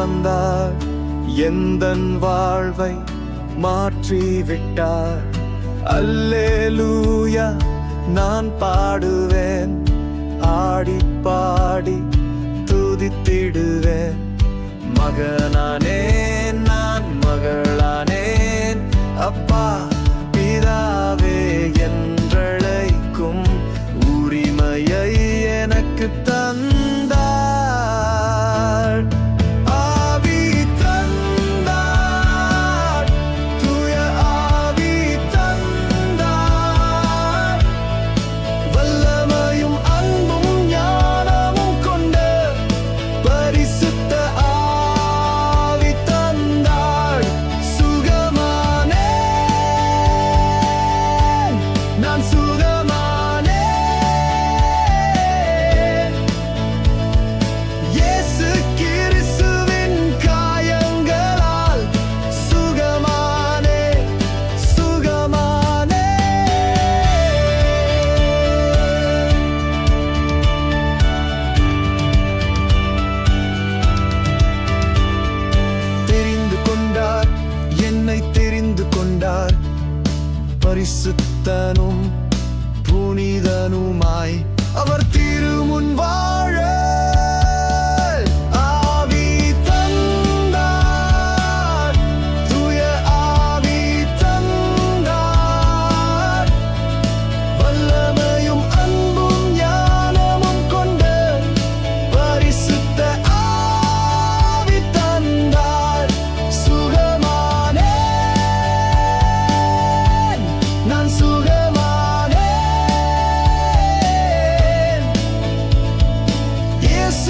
வந்தார். எந்தன் வாழ்வை மாற்றி விட்டார் அல்லேலூயா நான் பாடுவேன். ஆடி பாடி துதித்திடுவேன். மகனானே கண்டார். பரிசுத்தனும் புனிதனுமாய்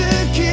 insecure